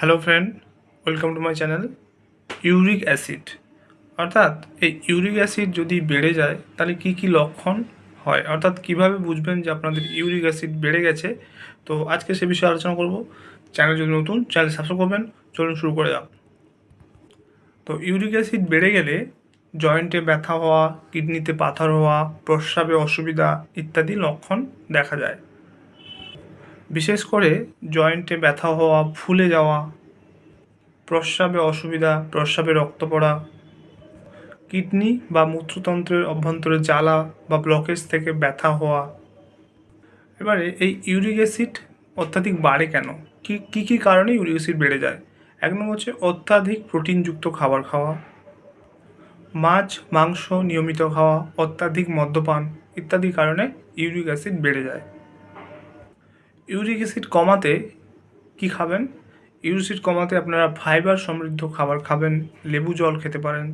Hello friend welcome to my channel uric acid অর্থাৎ এই uric acid যদি বেড়ে যায়, তাহলে কি কি লক্ষণ হয়? অর্থাৎ কীভাবে বুঝবেন যে আপনাদের ইউরিক অ্যাসিড বেড়ে গেছে? তো আজকে সে বিষয়ে আলোচনা করব। চ্যানেল যদি নতুন চ্যানেল সাবস্ক্রাইব করবেন। চলুন শুরু করে যাক। তো ইউরিক অ্যাসিড বেড়ে গেলে জয়েন্টে ব্যথা হওয়া কিডনিতে পাথর হওয়া, প্রস্রাবে অসুবিধা ইত্যাদি লক্ষণ দেখা যায়। বিশেষ করে জয়েন্টে ব্যথা হওয়া, ফুলে যাওয়া, প্রস্রাবে অসুবিধা, প্রস্রাবে রক্ত পড়া, কিডনি বা মূত্রতন্ত্রের অভ্যন্তরে জ্বালা বা ব্লকেজ থেকে ব্যথা হওয়া। এবারে এই ইউরিক অ্যাসিড অত্যাধিক বাড়ে কেন? কি, কী কী কারণে ইউরিক অ্যাসিড বেড়ে যায়? এক নম্বর হচ্ছে অত্যাধিক প্রোটিনযুক্ত খাবার খাওয়া, মাছ, মাংস নিয়মিত খাওয়া, অত্যাধিক মদ্যপান ইত্যাদি কারণে ইউরিক অ্যাসিড বেড়ে যায়। ইউরিক অ্যাসিড কমাতে কি খাবেন? ইউরিক কমাতে আপনারা ফাইবার সমৃদ্ধ খাবার খাবেন, লেবু জল খেতে পারেন।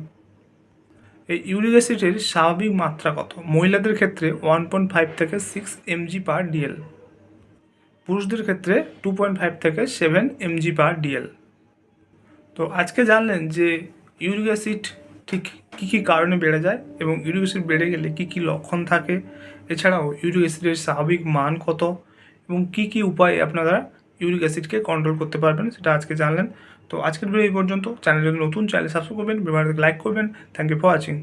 এই ইউরিক অ্যাসিডের স্বাভাবিক মাত্রা কত? মহিলাদের ক্ষেত্রে ওয়ান পয়েন্ট ফাইভ থেকে সিক্স এমজি পার ডিএল পুরুষদের ক্ষেত্রে টু পয়েন্ট ফাইভ থেকে সেভেন এমজি পার ডিএল তো আজকে জানলেন যে ইউরিক অ্যাসিড ঠিক কী কী কারণে বেড়ে যায় এবং ইউরিক অ্যাসিড বেড়ে গেলে কী কী লক্ষণ থাকে? এছাড়াও ইউরিক অ্যাসিডের স্বাভাবিক মান কত? এবং কি কি উপায়ে আপনারা ইউরিক অ্যাসিডকে কন্ট্রোল করতে পারবেন সেটা আজকে জানলেন। তো আজকের ভিডিও এই পর্যন্ত। চ্যানেল যদি নতুন চ্যানেল সাবস্ক্রাইব করবেন ভিডিওটাকে লাইক করবেন। Thank you for watching